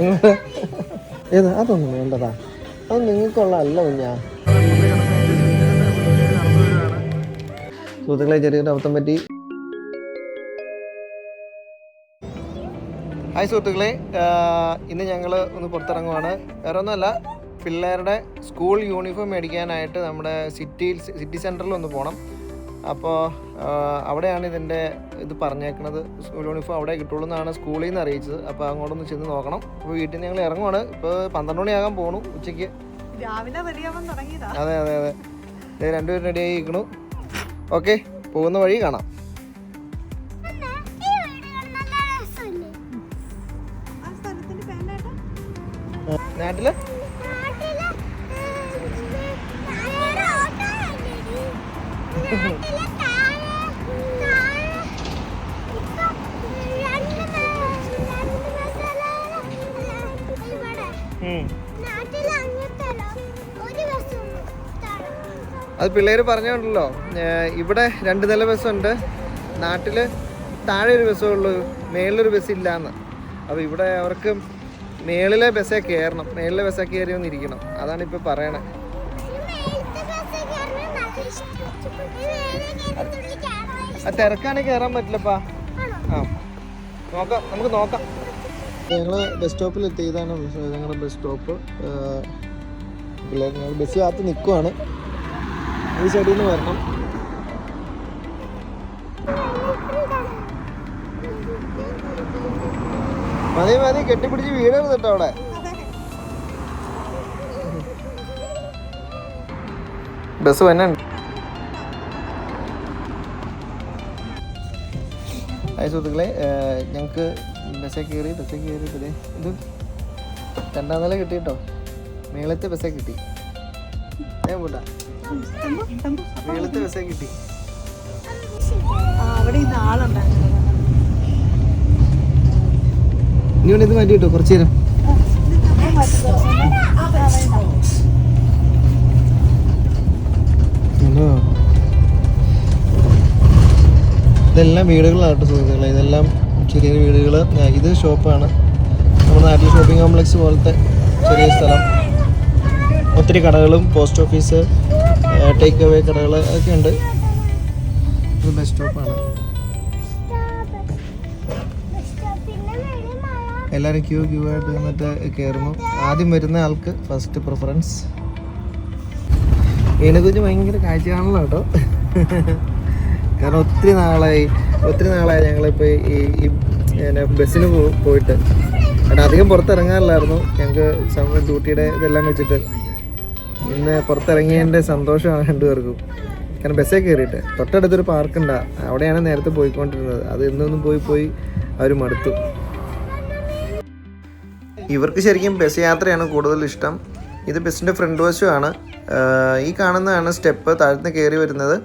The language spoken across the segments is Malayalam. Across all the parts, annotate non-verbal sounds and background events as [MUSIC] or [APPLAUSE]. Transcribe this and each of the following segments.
[LAUGHS] ഏത്? അതൊന്നും വേണ്ടതാ. അത് നിങ്ങൾക്കുള്ള കുഞ്ഞാ. സുഹൃത്തുക്കളെ ചെറിയൊരു അബദ്ധം പറ്റി. ഹായ് സുഹൃത്തുക്കളെ. ഇന്ന് ഞങ്ങൾ ഒന്ന് പുറത്തിറങ്ങുവാണ്. വേറെ ഒന്നുമല്ല പിള്ളേരുടെ സ്കൂൾ യൂണിഫോം മേടിക്കാനായിട്ട് നമ്മുടെ സിറ്റിയിൽ സിറ്റി സെന്ററിൽ ഒന്ന് പോകണം അപ്പോൾ അവിടെയാണ് ഇതിന്റെ ഇത് പറഞ്ഞേക്കുന്നത് സ്കൂൾ യൂണിഫോം അവിടെ കിട്ടുള്ളൂ എന്നാണ് സ്കൂളിൽ നിന്ന് അറിയിച്ചത്. അപ്പോൾ അങ്ങോട്ടൊന്ന് ചെന്ന് നോക്കണം. അപ്പോൾ വീട്ടിൽ നിന്ന് ഞങ്ങൾ ഇറങ്ങുവാണ്. ഇപ്പോൾ പന്ത്രണ്ട് മണിയാകാൻ പോകണു ഉച്ചയ്ക്ക്. രാവിലെ അതെ അതെ അതെ. ഇത് രണ്ടുപേരും റെഡി ആയി നിൽക്കണു ഓക്കെ പോകുന്ന വഴി കാണാം. നാട്ടിൽ? അത് പിള്ളേർ പറഞ്ഞുണ്ടല്ലോ ഇവിടെ രണ്ട് നില ബസ്സുണ്ട്. നാട്ടിൽ താഴെ ഒരു ബസ്സേ ഉള്ളൂ മേളിലൊരു ബസ് ഇല്ലയെന്ന് അപ്പോൾ ഇവിടെ അവർക്ക് മേളിലെ ബസ്സേ കയറണം മേളിലെ ബസ്സേ കയറി ഒന്നിരിക്കണം അതാണ് ഇപ്പോൾ പറയണേ. ആ തിരക്കാണെങ്കിൽ കയറാൻ പറ്റില്ലപ്പാ. ആ നോക്കാം നമുക്ക് നോക്കാം. ഞങ്ങൾ ബസ് സ്റ്റോപ്പിൽ എത്തിയതാണ് ഞങ്ങളുടെ ബസ് സ്റ്റോപ്പ് പിള്ളേർ ഞങ്ങൾ ബസ് കാത്ത് നിൽക്കുവാണ് ഈ സൈഡിൽ നിന്ന് വരണം. മതി മതി കെട്ടിപ്പിടിച്ച് വീടരുത് കേട്ടോ അവിടെ. ബസ് വന്നുണ്ട് ഹായ് സുഹൃത്തുക്കളെ ഞങ്ങൾക്ക് ബസ്സേ കയറി ബസ്സേ കയറി ഇതേ രണ്ടാം നില കിട്ടി കേട്ടോ മേളത്തെ ബസ്സേ കിട്ടി. ഏ പോട്ടാ ആ അവിടെ കിട്ടോ. കുറച്ച് നേരം. ഇതെല്ലാം വീടുകളാട്ടോ സുഹൃത്തുക്കളെ. ഇതെല്ലാം ചെറിയ വീടുകൾ ഇത് ഷോപ്പാണ്. നമ്മുടെ നാട്ടിൽ ഷോപ്പിംഗ് കോംപ്ലക്സ് പോലത്തെ ചെറിയ സ്ഥലം. ഒത്തിരി കടകളും പോസ്റ്റ് ഓഫീസ് ടേക്ക് അവേ കടകൾ ഒക്കെ ഉണ്ട്. ഇത് ബസ് സ്റ്റോപ്പാണ് എല്ലാവരും ക്യൂ ക്യൂ ആയിട്ട് നിന്നിട്ട് കയറുന്നു ആദ്യം വരുന്ന ആൾക്ക് ഫസ്റ്റ് പ്രിഫറൻസ് വീണക്കുഞ്ഞ് ഭയങ്കര കാഴ്ചയാണല്ലോ കേട്ടോ. കാരണം ഒത്തിരി നാളായി ഒത്തിരി നാളായി ഞങ്ങളിപ്പോൾ ഈ ഈ ബസ്സിന് പോയിട്ട്. കാരണം അധികം പുറത്തിറങ്ങാറില്ലായിരുന്നു. ഞങ്ങൾക്ക് ഡ്യൂട്ടിയുടെ ഇതെല്ലാം വെച്ചിട്ട് ഇന്ന് പുറത്തിറങ്ങിയതിന്റെ സന്തോഷമാണ് രണ്ടുപേർക്കും. കാരണം ബസ്സേ കയറിയിട്ട്. തൊട്ടടുത്തൊരു പാർക്കുണ്ട്. അവിടെയാണ് നേരത്തെ പോയിക്കൊണ്ടിരുന്നത്. അത് ഇന്നൊന്നും പോയി പോയി അവർ മടുത്തു. ഇവർക്ക് ശരിക്കും ബസ് യാത്രയാണ് കൂടുതൽ ഇഷ്ടം. ഇത് ബസ്സിന്റെ ഫ്രണ്ട് വശമാണ് ഈ കാണുന്നതാണ് സ്റ്റെപ്പ് താഴ്ന്ന് കയറി വരുന്നത്.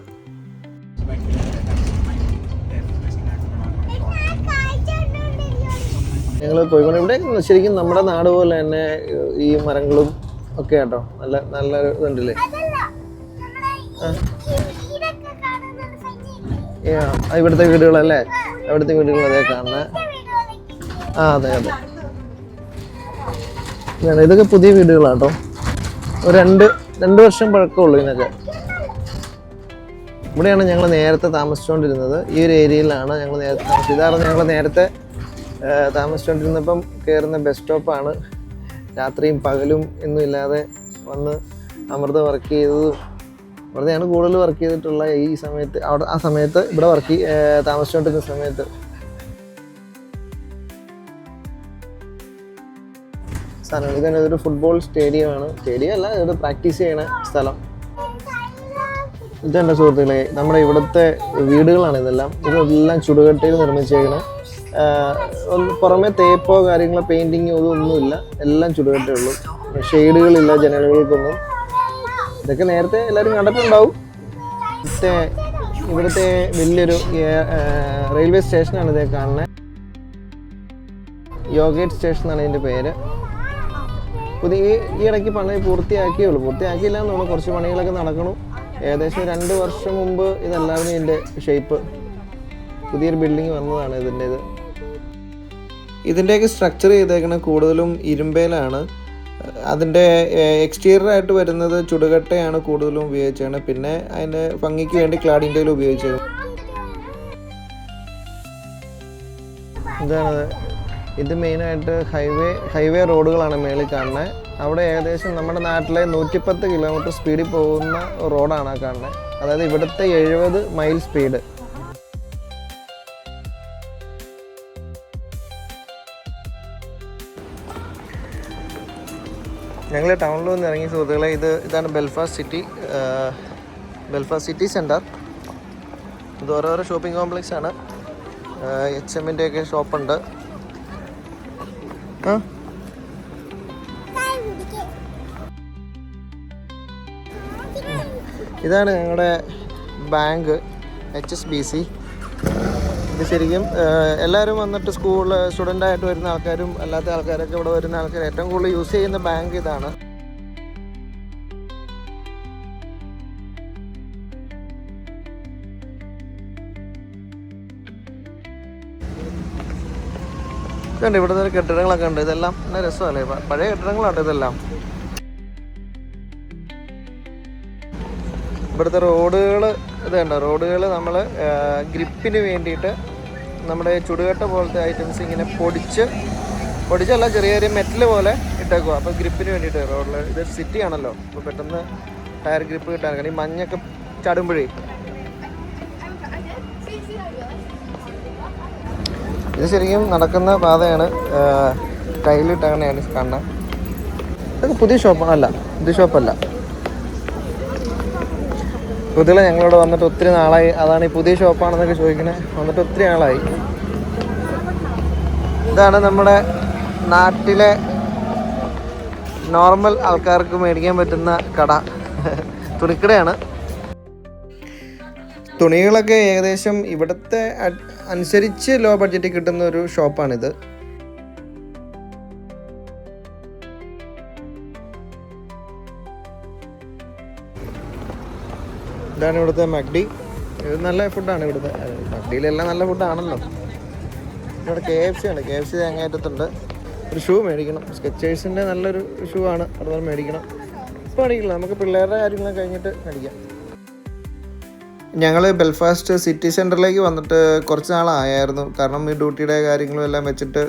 ഞങ്ങൾ പോയിക്കൊണ്ട് ഇവിടെ ശരിക്കും നമ്മുടെ നാട് പോലെ തന്നെ ഈ മരങ്ങളും ഒക്കെ കേട്ടോ നല്ല നല്ല ഇതുണ്ടല്ലേ? ഇവിടുത്തെ വീടുകളല്ലേ? ഇവിടുത്തെ വീടുകൾ അതേ കാണുന്നത് ആ അതെ അതെ. ഇതൊക്കെ പുതിയ വീടുകളാട്ടോ. ഒരു രണ്ട് രണ്ട് വർഷം പഴക്കമുള്ളൂ ഇതിനൊക്കെ. ഇവിടെയാണ് ഞങ്ങൾ നേരത്തെ താമസിച്ചുകൊണ്ടിരുന്നത് ഈ ഒരു ഏരിയയിലാണ് ഞങ്ങൾ നേരത്തെ താമസിച്ചത്. ഇതാണ് ഞങ്ങൾ നേരത്തെ താമസിച്ചുകൊണ്ടിരുന്നപ്പം കയറുന്ന ബസ് സ്റ്റോപ്പാണ്. രാത്രിയും പകലും എന്നും ഇല്ലാതെ വന്ന് അമൃത വർക്ക് ചെയ്തതും അമൃതയാണ് കൂടുതൽ വർക്ക് ചെയ്തിട്ടുള്ള ഈ സമയത്ത് അവിടെ ആ സമയത്ത് ഇവിടെ വർക്ക് താമസിച്ചുകൊണ്ടിരുന്ന സമയത്ത്. സ്ഥലം ഇതാണ് ഇതൊരു ഫുട്ബോൾ സ്റ്റേഡിയമാണ് സ്റ്റേഡിയം അല്ല ഇത് പ്രാക്ടീസ് ചെയ്യണ സ്ഥലം. ഇതെന്റെ സുഹൃത്തുക്കളെ നമ്മുടെ ഇവിടുത്തെ വീടുകളാണ് ഇതെല്ലാം. ഇതെല്ലാം ചുടുകട്ടയിൽ നിർമ്മിച്ചേക്കണ പുറമെ തേപ്പോ കാര്യങ്ങളോ പെയിന്റിങ്ങോ ഇതൊന്നുമില്ല. എല്ലാം ചുടുകട്ടേ ഉള്ളൂ. ഷെയ്ഡുകളില്ല ജനലുകൾക്കൊന്നും. ഇതൊക്കെ നേരത്തെ എല്ലാവരും കണ്ടിട്ടുണ്ടാവും. ഇവിടുത്തെ ഇവിടുത്തെ വലിയൊരു റെയിൽവേ സ്റ്റേഷനാണ് ഇതേ കാണുന്നത് യോഗേറ്റ് സ്റ്റേഷൻ എന്നാണ് ഇതിന്റെ പേര്. പുതിയ ഈ- ഇടയ്ക്ക് പണി പൂർത്തിയാക്കിയേ ഉള്ളൂ. പൂർത്തിയാക്കിയില്ല എന്ന് തോന്നുന്നു. കുറച്ച് പണികളൊക്കെ നടക്കണു. ഏകദേശം രണ്ട് വർഷം മുമ്പ് ഇതല്ലായിരുന്നു ഇതിന്റെ ഷേപ്പ് പുതിയൊരു ബിൽഡിംഗ് വന്നതാണ് ഇതിന്റെ ഇത് ഇതിന്റെയൊക്കെ സ്ട്രക്ചർ ചെയ്തേക്കുന്നത് കൂടുതലും ഇരുമ്പയിലാണ് അതിന്റെ എക്സ്റ്റീരിയർ ആയിട്ട് വരുന്നത് ചുടുകട്ടയാണ് കൂടുതലും ഉപയോഗിച്ചത് പിന്നെ അതിന്റെ ഭംഗിക്ക് വേണ്ടി ക്ലാഡിന്റെ ഉപയോഗിച്ചത് ഇതാണ് ഇത് മെയിനായിട്ട് ഹൈവേ ഹൈവേ റോഡുകളാണ് മേളിൽ കാണുന്നത്. അവിടെ ഏകദേശം നമ്മുടെ നാട്ടിലെ നൂറ്റിപ്പത്ത് കിലോമീറ്റർ സ്പീഡിൽ പോകുന്ന റോഡാണ് കാണുന്നത്. അതായത് ഇവിടുത്തെ എഴുപത് മൈൽ സ്പീഡ് ഞങ്ങൾ ടൗണിൽ നിന്ന് ഇറങ്ങിയ സുഹൃത്തുക്കളെ ഇത് ഇതാണ് Belfast city Belfast city centre ഇത് ഓരോരോ ഷോപ്പിംഗ് കോംപ്ലക്സ് ആണ്. എച്ച് എമ്മിന്റെ ഒക്കെ ഷോപ്പുണ്ട് ഇതാണ് ഞങ്ങളുടെ bank H S B C ഇത് ശരിക്കും എല്ലാവരും വന്നിട്ട് സ്കൂൾ സ്റ്റുഡന്റായിട്ട് വരുന്ന ആൾക്കാരും അല്ലാത്ത ആൾക്കാരൊക്കെ ഇവിടെ വരുന്ന ആൾക്കാർ ഏറ്റവും കൂടുതൽ യൂസ് ചെയ്യുന്ന ബാങ്ക് ഇതാണ്. ഇതുണ്ട് ഇവിടുത്തെ കെട്ടിടങ്ങളൊക്കെ ഉണ്ട്. ഇതെല്ലാം നല്ല രസമല്ലേ? പഴയ കെട്ടിടങ്ങളാട്ടോ ഇതെല്ലാം. ഇവിടുത്തെ റോഡുകൾ ഇതുണ്ട് റോഡുകൾ നമ്മൾ ഗ്രിപ്പിന് വേണ്ടിയിട്ട് നമ്മുടെ ചുടുകട്ട പോലത്തെ ഐറ്റംസ് ഇങ്ങനെ പൊടിച്ച് പൊടിച്ചല്ല ചെറിയ ചെറിയ മെറ്റൽ പോലെ ഇട്ടേക്കുക അപ്പോൾ ഗ്രിപ്പിന് വേണ്ടിയിട്ട് റോഡിൽ ഇത് സിറ്റി ആണല്ലോ. അപ്പോൾ പെട്ടെന്ന് ടയർ ഗ്രിപ്പ് കിട്ടാൻ കാരണം ഈ മഞ്ഞൊക്കെ ചാടുമ്പോഴേ. ഇത് ശരിക്കും നടക്കുന്ന പാതയാണ് ടൈലിട്ടങ്ങനെയാണ് കാണുന്നത്. ഇതൊക്കെ പുതിയ ഷോപ്പാണ് അല്ല പുതിയ ഷോപ്പല്ല കുതികളെ ഞങ്ങളിവിടെ വന്നിട്ട് ഒത്തിരി നാളായി. അതാണ് ഈ പുതിയ ഷോപ്പാണെന്നൊക്കെ ചോദിക്കണേ. വന്നിട്ട് ഒത്തിരി നാളായി. ഇതാണ് നമ്മുടെ നാട്ടിലെ നോർമൽ ആൾക്കാർക്ക് മേടിക്കാൻ പറ്റുന്ന കട. തുണിക്കടയാണ്. തുണികളൊക്കെ ഏകദേശം ഇവിടുത്തെ അനുസരിച്ച് ലോ ബഡ്ജറ്റിൽ കിട്ടുന്ന ഒരു ഷോപ്പാണിത്. ഇതാണ് ഇവിടുത്തെ മഗ്ഡി. ഇത് നല്ല ഫുഡാണ് ഇവിടുത്തെ. മഗ്ഡിയിലെല്ലാം നല്ല ഫുഡാണല്ലോ. ഇവിടെ കെ എഫ് സി ആണ് കെ എഫ് സി തേങ്ങയറ്റത്തുണ്ട് ഒരു ഷൂ മേടിക്കണം. സ്കെച്ചേഴ്സിന്റെ നല്ലൊരു ഷൂ ആണ്. അതുപോലെ മേടിക്കണം. ഇപ്പോൾ മേടിക്കില്ല. നമുക്ക് പിള്ളേരുടെ കാര്യങ്ങളൊക്കെ കഴിഞ്ഞിട്ട് മേടിക്കാം. ഞങ്ങൾ ബെൽഫാസ്റ്റ് സിറ്റി സെന്ററിലേക്ക് വന്നിട്ട് കുറച്ച് നാളായായിരുന്നു. കാരണം ഈ ഡ്യൂട്ടിയുടെ കാര്യങ്ങളും എല്ലാം വെച്ചിട്ട്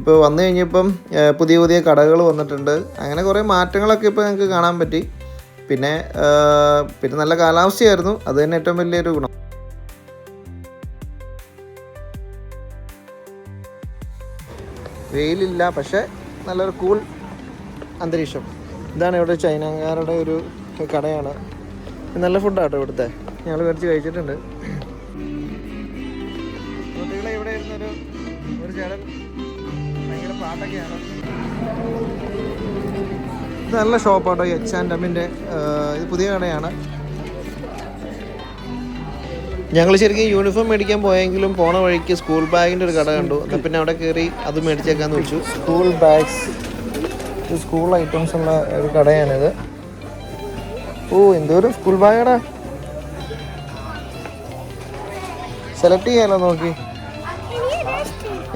ഇപ്പോൾ വന്നു കഴിഞ്ഞപ്പം പുതിയ പുതിയ കടകൾ വന്നിട്ടുണ്ട്. അങ്ങനെ കുറേ മാറ്റങ്ങളൊക്കെ ഇപ്പോൾ ഞങ്ങൾക്ക് കാണാൻ പറ്റി. പിന്നെ പിന്നെ നല്ല കാലാവസ്ഥയായിരുന്നു. അത് തന്നെ ഏറ്റവും വലിയൊരു ഗുണം. വെയിലില്ല പക്ഷേ നല്ലൊരു കൂൾ അന്തരീക്ഷം. ഇതാണ് ഇവിടെ ചൈനക്കാരുടെ ഒരു കടയാണ്. നല്ല ഫുഡാട്ടോ ഇവിടുത്തെ. ഞങ്ങൾ മേടിച്ച് കഴിച്ചിട്ടുണ്ട്. കുട്ടികളെ ഇവിടെ ഇരുന്നൊരു ഒരു ചേട്ടൻ ഭയങ്കര പാട്ടൊക്കെയാണ്. നല്ല ഷോപ്പാട്ടോ എച്ച് ആൻഡ് എമ്മിന്റെ ഇത് പുതിയ കടയാണ്. ഞങ്ങൾ ശരിക്കും യൂണിഫോം മേടിക്കാൻ പോയെങ്കിലും പോണ വഴിക്ക് സ്കൂൾ ബാഗിന്റെ ഒരു കട കണ്ടു. എന്നാൽ പിന്നെ അവിടെ കയറി അത് മേടിച്ചേക്കാന്ന് വെച്ചു സ്കൂൾ ബാഗ്സ് സ്കൂൾ ഐറ്റംസ് ഉള്ള ഒരു കടയാണിത്. ഓ എന്തോരം സ്കൂൾ ബാഗാടാ സെലക്ട് ചെയ്യാലോ നോക്കി.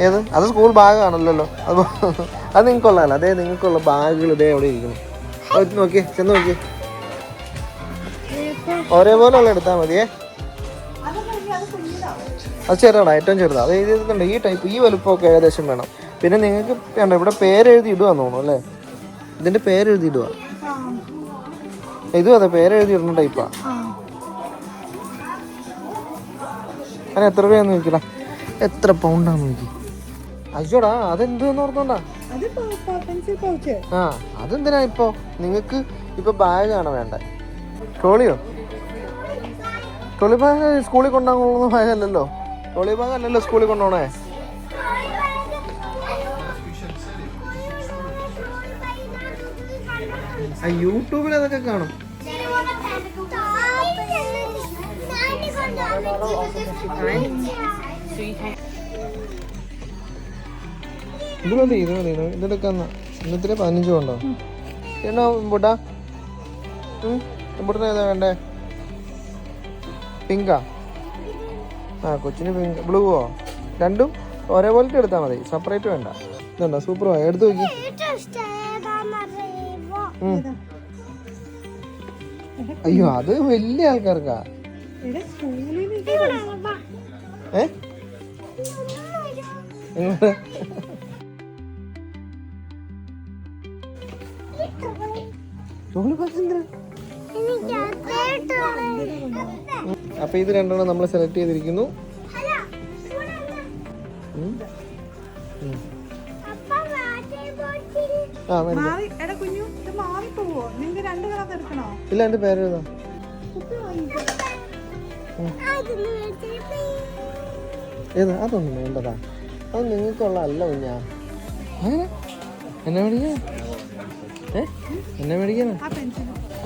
ഏത്? അത് സ്കൂൾ ബാഗ് ആണല്ലോ. അത് അത് നിങ്ങൾക്കുള്ളതല്ല അതേ നിങ്ങൾക്കുള്ള ബാഗുകൾ ഇതേ അവിടെ ഇരിക്കുന്നു. നോക്കിയേ ചെന്ന് നോക്കിയേ. ഒരേപോലെ ഉള്ള എടുത്താൽ മതിയേ. അത് ചെറുതാണ് ഏറ്റവും ചെറുതാണ് അത് എഴുതിയിട്ടുണ്ട് ഈ ടൈപ്പ് ഈ വലുപ്പമൊക്കെ ഏകദേശം വേണം. പിന്നെ നിങ്ങൾക്ക് വേണ്ട ഇവിടെ പേരെഴുതി ഇടുവാന്ന് തോന്നുന്നു അല്ലേ? ഇതിന്റെ പേരെഴുതി ഇടുക ഇതും അതെ പേരെഴുതി ഇടുന്ന ടൈപ്പാ അതിന് എത്ര രൂപയാന്ന് നോക്കില്ല എത്ര പൗണ്ടാന്ന് നോക്കി അയ്യോടാ അതെന്തെന്ന് ഓർത്തോണ്ടാ? അത് പെൻസിൽ പൗച്ച്. ആ അതെന്തിനാ ഇപ്പോ? നിങ്ങക്ക് ഇപ്പൊ ബാഗാണ് വേണ്ടേ. ട്രോളിയോ? ട്രോളി ബാഗ് സ്കൂളിൽ കൊണ്ടുപോകുന്ന ബാഗല്ലല്ലോ. ട്രോളി ബാഗ് അല്ലല്ലോ സ്കൂളിൽ കൊണ്ടുപോണേ യൂട്യൂബിൽ അതൊക്കെ കാണും. ഇത് മതി ഇത് മതി. ഇത് ഇതെടുക്കാന്ന ഇന്നത്തിലെ പതിനഞ്ച് കൊണ്ടോ ചേട്ടാ ഇമ്പൂട്ടാ? ബുട്ടന് ഏതാ വേണ്ടേ? പിങ്കാ. ആ കൊച്ചിന് പിങ്ക്. ബ്ലൂവോ രണ്ടും ഒരേപോലത്തെ എടുത്താൽ മതി. സെപ്പറേറ്റ് വേണ്ട. ഇതുണ്ടോ? സൂപ്പർ എടുത്ത് നോക്കി. അയ്യോ അത് വലിയ ആൾക്കാർക്കാ. ഏ? അപ്പൊ ഇത് രണ്ടെണ്ണം നമ്മൾ സെലക്ട് ചെയ്തിരിക്കുന്നു. ഇല്ല എന്റെ പേര് എഴുതാം. ഏത്? അതൊന്നും വേണ്ടതാ. അത് നിങ്ങൾക്കുള്ള അല്ല കുഞ്ഞാ. അങ്ങനെ? എന്നെ ഏ എന്നെ പെൻസിൽ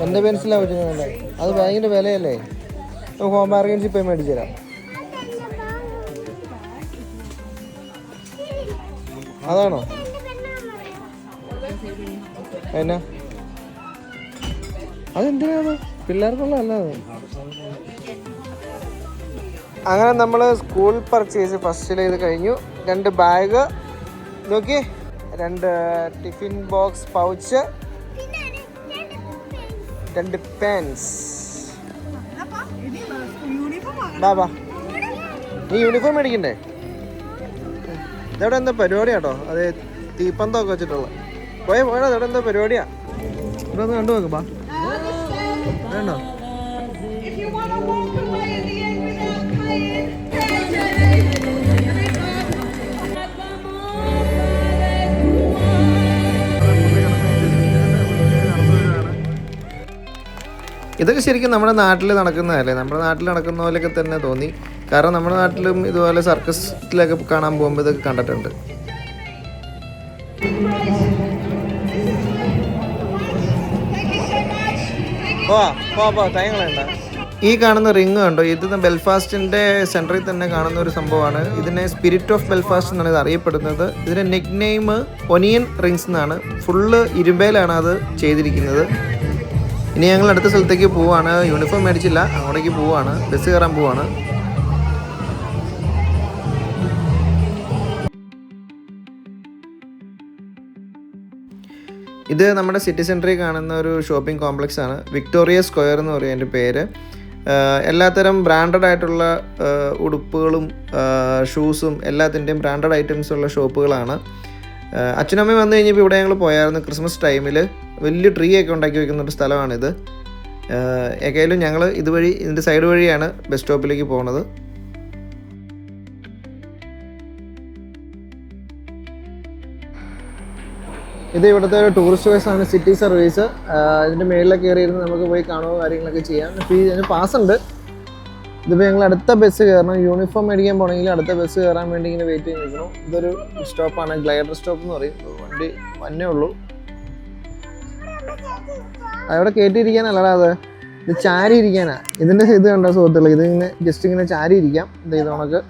എന്റെ പെൻസിലാ കൊച്ചിന് അത് ഭയങ്കര വിലയല്ലേ? ഹോം ബാർഗൻസ് പോയി മേടിച്ചു തരാം. അതാണോ? എന്നാ? അതെന്തിനാണ് പിള്ളേർക്കുള്ള അത് അങ്ങനെ നമ്മൾ സ്കൂൾ പർച്ചേസ് ഫസ്റ്റിൽ ചെയ്ത് കഴിഞ്ഞു. രണ്ട് ബാഗ് നോക്കി രണ്ട് ടിഫിൻ ബോക്സ് പൗച്ച് രണ്ട് പാൻസ് നീ യൂണിഫോം മേടിക്കണ്ടേ? ഇതവിടെ എന്താ പരിപാടി കേട്ടോ അത് തീപ്പന്തമൊക്കെ വെച്ചിട്ടുള്ള. പോയ പോയടാ ഇതവിടെ എന്താ പരിപാടിയാ? ഇവിടെ ഒന്ന് കണ്ടു നോക്കുമ്പോ വേണ്ടോ? ഇതൊക്കെ ശരിക്കും നമ്മുടെ നാട്ടിൽ നടക്കുന്നതല്ലേ? നമ്മുടെ നാട്ടിൽ നടക്കുന്ന പോലെയൊക്കെ തന്നെ തോന്നി. കാരണം നമ്മുടെ നാട്ടിലും ഇതുപോലെ സർക്കസിലൊക്കെ കാണാൻ പോകുമ്പോൾ ഇതൊക്കെ കണ്ടിട്ടുണ്ട്. ഈ കാണുന്ന റിങ് കണ്ടോ? ഇത് ബെൽഫാസ്റ്റിന്റെ സെന്ററിൽ തന്നെ കാണുന്ന ഒരു സംഭവമാണ്. ഇതിനെ സ്പിരിറ്റ് ഓഫ് ബെൽഫാസ്റ്റ് എന്നാണ് ഇത് അറിയപ്പെടുന്നത്. ഇതിന്റെ നെക് നെയിം ഒനിയൻ റിങ്സ് എന്നാണ്. ഫുള്ള് ഇരുമ്പയിലാണ് അത് ചെയ്തിരിക്കുന്നത്. ഇനി ഞങ്ങൾ അടുത്ത സ്ഥലത്തേക്ക് പോവാണ്. യൂണിഫോം മേടിച്ചില്ല. അങ്ങോട്ടേക്ക് പോവാണ്. ബസ് കയറാൻ പോവാണ്. ഇത് നമ്മുടെ സിറ്റി സെന്ററിൽ കാണുന്ന ഒരു ഷോപ്പിംഗ് കോംപ്ലക്സ് ആണ്. വിക്ടോറിയ സ്ക്വയർ എന്ന് പറയും എന്റെ പേര്. എല്ലാത്തരം ബ്രാൻഡഡ് ആയിട്ടുള്ള ഉടുപ്പുകളും ഷൂസും എല്ലാത്തിന്റെയും ബ്രാൻഡഡ് ഐറ്റംസ് ഉള്ള ഷോപ്പുകളാണ് അച്ഛനമ്മയും വന്നു കഴിഞ്ഞപ്പോൾ ഇവിടെ ഞങ്ങൾ പോയായിരുന്നു ക്രിസ്മസ് ടൈമിൽ വലിയ ട്രീ ഒക്കെ ഉണ്ടാക്കി വെക്കുന്ന ഒരു സ്ഥലമാണിത് ഏകായാലും ഞങ്ങൾ ഇതുവഴി ഇതിന്റെ സൈഡ് വഴിയാണ് ബസ് സ്റ്റോപ്പിലേക്ക് പോകുന്നത് ഇത് ഇവിടുത്തെ ഒരു ടൂറിസ്റ്റ് ബസ് ആണ് സിറ്റി സർവീസ് ഇതിന്റെ മേളിലൊക്കെ കയറിയിരുന്ന് നമുക്ക് പോയി കാണുകയോ കാര്യങ്ങളൊക്കെ ചെയ്യാം. ഫീ ഇതിന് പാസ് ഉണ്ട്. ഇതിപ്പോൾ ഞങ്ങൾ അടുത്ത ബസ് കയറണം. യൂണിഫോം മേടിക്കാൻ പോകണമെങ്കിൽ അടുത്ത ബസ് കയറാൻ വേണ്ടി ഇങ്ങനെ വെയിറ്റ് ചെയ്ത് നിൽക്കണം ഇതൊരു സ്റ്റോപ്പാണ് ഗ്ലൈഡർ സ്റ്റോപ്പ് എന്ന് പറയും. വണ്ടി വന്നേ ഉള്ളൂ. അവിടെ കയറ്റിയിരിക്കാനല്ലടാ അത്. ഇത് ചാരി ഇരിക്കാനാ ഇതിന്റെ ഇത് കണ്ടോ സുഹൃത്തുക്കളെ? ഇതിങ്ങനെ ജസ്റ്റ് ഇങ്ങനെ ചാരി ഇരിക്കാം ഇത് കണക്ക്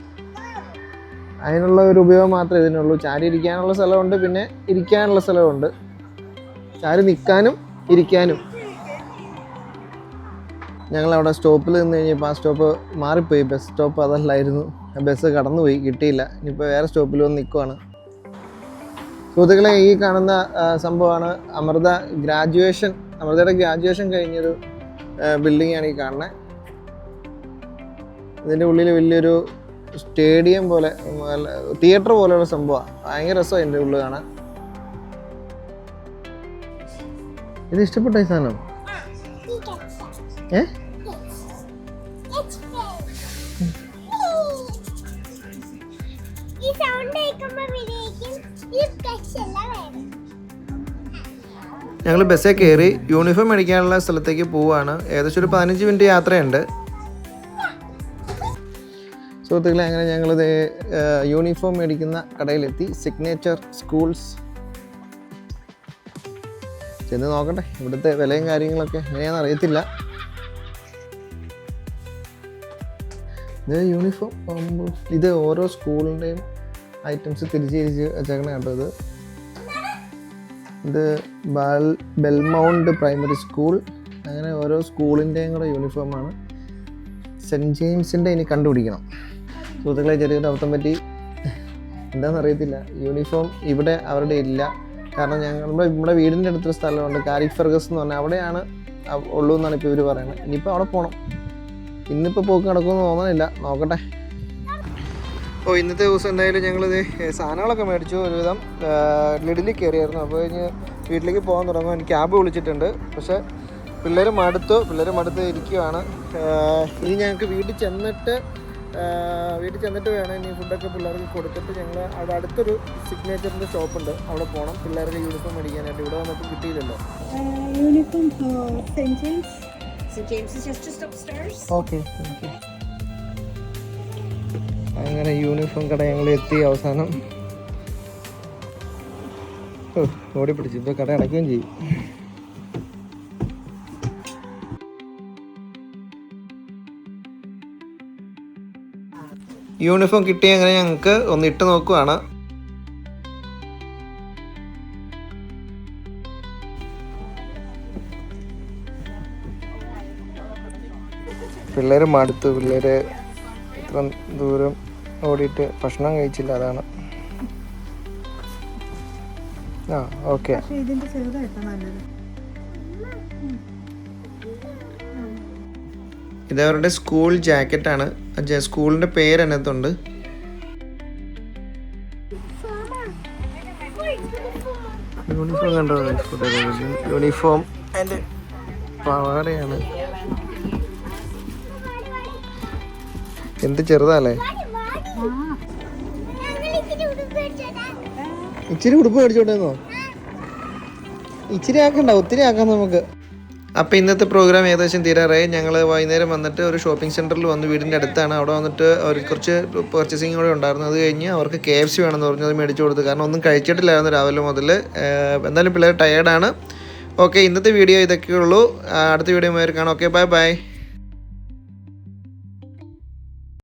അതിനുള്ള ഒരു ഉപയോഗം മാത്രമേ ഇതിനുള്ളൂ. ചാരി ഇരിക്കാനുള്ള സ്ഥലമുണ്ട് പിന്നെ ഇരിക്കാനുള്ള സ്ഥലമുണ്ട്. ചാരി നിൽക്കാനും ഇരിക്കാനും. ഞങ്ങൾ അവിടെ സ്റ്റോപ്പിൽ നിന്ന് കഴിഞ്ഞപ്പോൾ ആ സ്റ്റോപ്പ് മാറിപ്പോയി. Bus stop അതല്ലായിരുന്നു. ബസ് കടന്നുപോയി കിട്ടിയില്ല. ഇനിയിപ്പോൾ വേറെ സ്റ്റോപ്പിൽ വന്ന് നിൽക്കുവാണ് സുഹൃത്തുക്കളെ ഈ കാണുന്ന സംഭവമാണ് അമൃത ഗ്രാജുവേഷൻ അമൃതയുടെ ഗ്രാജുവേഷൻ കഴിഞ്ഞൊരു ബിൽഡിംഗ് ആണ് ഈ കാണുന്നത് ഇതിന്റെ ഉള്ളിൽ വലിയൊരു സ്റ്റേഡിയം പോലെ തിയേറ്റർ പോലെയുള്ള സംഭവമാണ് ഭയങ്കര രസമാണ് എന്റെ ഉള്ളിൽ കാണാൻ. ഇത് ഇഷ്ടപ്പെട്ട ഈ സാധനം? ഏ? ഞങ്ങൾ ബസ്സിൽ കയറി യൂണിഫോം മേടിക്കാനുള്ള സ്ഥലത്തേക്ക് പോവുകയാണ് ഏകദേശം ഒരു പതിനഞ്ച് മിനിറ്റ് യാത്രയുണ്ട്. സുഹൃത്തുക്കളെ അങ്ങനെ ഞങ്ങളിത് യൂണിഫോം മേടിക്കുന്ന കടയിലെത്തി. സിഗ്നേച്ചർ സ്കൂൾസ് ചെന്ന് നോക്കട്ടെ ഇവിടുത്തെ വിലയും കാര്യങ്ങളൊക്കെ എങ്ങനെയാണെന്ന് അറിയത്തില്ല. യൂണിഫോം ഇത് ഓരോ സ്കൂളിന്റെയും ഐറ്റംസ് തിരിച്ച് തിരിച്ച് വെച്ചേക്കണ കേട്ടോ ഇത്. ഇത് ബാൽ ബെൽമൗണ്ട് പ്രൈമറി സ്കൂൾ. അങ്ങനെ ഓരോ സ്കൂളിന്റെയും കൂടെ യൂണിഫോമാണ് സെന്റ് ജെയിംസിന്റെ ഇനി കണ്ടുപിടിക്കണം. സുഹൃത്തുക്കളെ ചെറിയൊരു അർത്ഥം പറ്റി. എന്താണെന്ന് അറിയത്തില്ല യൂണിഫോം ഇവിടെ അവരുടെ ഇല്ല. കാരണം ഞങ്ങൾ നമ്മുടെ നമ്മുടെ വീടിന്റെ അടുത്തൊരു സ്ഥലമുണ്ട്. കാരിക് ഫെർഗസ് എന്ന് പറഞ്ഞാൽ അവിടെയാണ് ഉള്ളൂ എന്നാണ് ഇപ്പോൾ ഇവർ പറയുന്നത്. ഇനിയിപ്പോൾ അവിടെ പോകണം ഇന്നിപ്പോൾ പോക്ക് നടക്കുമെന്ന് തോന്നണില്ല. നോക്കട്ടെ. ഓ ഇന്നത്തെ ദിവസം എന്തായാലും ഞങ്ങളിത് സാധനങ്ങളൊക്കെ മേടിച്ചു ഒരുവിധം ലിഡിലിൽ കയറിയായിരുന്നു. അപ്പോൾ കഴിഞ്ഞ് വീട്ടിലേക്ക് പോകാൻ തുടങ്ങും. എനിക്ക് ക്യാബ് വിളിച്ചിട്ടുണ്ട്. പക്ഷേ പിള്ളേർ മടുത്തു പിള്ളേർ മടുത്ത് ഇരിക്കുവാണ്. ഇനി ഞങ്ങൾക്ക് വീട്ടിൽ ചെന്നിട്ട് വീട്ടിൽ ചെന്നിട്ട് വേണം ഇനി ഫുഡൊക്കെ പിള്ളേർക്ക് കൊടുത്തിട്ട് ഞങ്ങൾ അവിടെ അടുത്തൊരു സിഗ്നേച്ചറിന്റെ ഷോപ്പുണ്ട് അവിടെ പോകണം പിള്ളേരുടെ യൂണിഫോം മേടിക്കാനായിട്ട്. ഇവിടെ വന്നിട്ട് കിട്ടിയില്ലല്ലോ. Uniform saint James just just upstairs. അങ്ങനെ യൂണിഫോം കട ഞങ്ങൾ എത്തി അവസാനം. ഓടി പിടിച്ചു. ഇപ്പൊ കട അടയ്ക്കുകയും ചെയ്യും. യൂണിഫോം കിട്ടിയ അങ്ങനെ ഞങ്ങൾക്ക് ഒന്ന് ഇട്ട് നോക്കുവാണ്. പിള്ളേർ മടുത്തു. പിള്ളേർ ഇത്ര ദൂരം ഓടിയിട്ട് ഭക്ഷണം കഴിച്ചില്ല അതാണ്. ആ ഓക്കെ. ഇതവരുടെ ഇത് അവരുടെ സ്കൂൾ ജാക്കറ്റാണ്. സ്കൂളിന്റെ പേര് അതിനകത്തുണ്ട്. യൂണിഫോം കണ്ടോ? യൂണിഫോം അതിന്റെ പാവാടയാണ്. എന്ത് ചെറുതാല്ലേ ഇച്ചിരി ഉടുപ്പ് മേടിച്ചോട്ടേന്നോ ഇച്ചിരി ആക്കണ്ട ഒത്തിരി ആക്കാം നമുക്ക്. അപ്പോൾ ഇന്നത്തെ പ്രോഗ്രാം ഏകദേശം തീരാറായി. ഞങ്ങൾ വൈകുന്നേരം വന്നിട്ട് ഒരു ഷോപ്പിംഗ് സെന്ററിൽ വന്ന് വീടിന്റെ അടുത്താണ്. അവിടെ വന്നിട്ട് അവർ കുറച്ച് പർച്ചേസിങ് കൂടെ ഉണ്ടായിരുന്നു. അത് കഴിഞ്ഞ് അവർക്ക് കെ എഫ് സി വേണമെന്ന് പറഞ്ഞത് മേടിച്ചു കൊടുത്തു. കാരണം ഒന്നും കഴിച്ചിട്ടില്ലായിരുന്നു രാവിലെ മുതൽ എന്തായാലും പിള്ളേർ ടയേർഡാണ് ഓക്കെ ഇന്നത്തെ വീഡിയോ ഇതൊക്കെയുള്ളൂ. അടുത്ത വീഡിയോ കാണാം. Okay bye bye